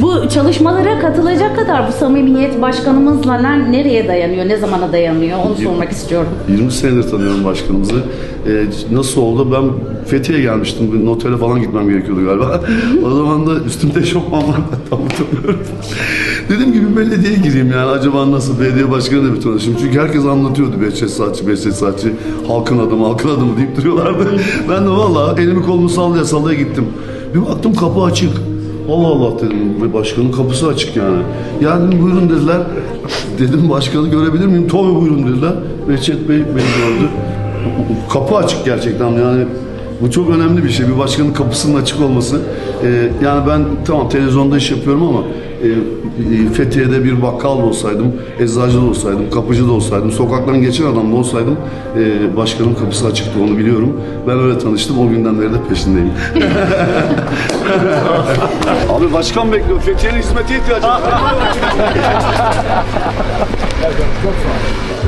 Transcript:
Bu çalışmalara katılacak kadar bu samimiyet başkanımızla ne- nereye dayanıyor, ne zamana dayanıyor onu sormak istiyorum. 20 senedir tanıyorum başkanımızı. Ee, nasıl oldu? Ben Fethiye'ye gelmiştim. Bir Notere falan gitmem gerekiyordu galiba. o zaman da üstümde şokman var. Tam utanıyorum. Dedim ki bir belediyeye gireyim yani. Acaba nasıl belediye başkanıyla bir tanışayım. Çünkü herkes anlatıyordu. Behçet Saatçi, Behçet Saatçi. Halkın adamı, halkın adamı deyip duruyorlardı. ben de valla elimi kolumu sallaya sallaya gittim. Bir baktım kapı açık. Allah Allah dedim. Başkanın kapısı açık yani. Yani buyurun dediler. Dedim başkanı görebilir miyim? Tabii buyurun dediler. Behçet Bey beni gördü. Kapı açık gerçekten yani. Bu çok önemli bir şey. Bir başkanın kapısının açık olması. Ee, yani ben tamam televizyonda iş yapıyorum ama e, e, Fethiye'de bir bakkal da olsaydım, eczacı da olsaydım, kapıcı da olsaydım, sokaktan geçen adam da olsaydım e, başkanın kapısı açıktı onu biliyorum. Ben öyle tanıştım. O günden beri de peşindeyim. Başkan bekliyor. Fethiye'nin hizmete ihtiyacı var.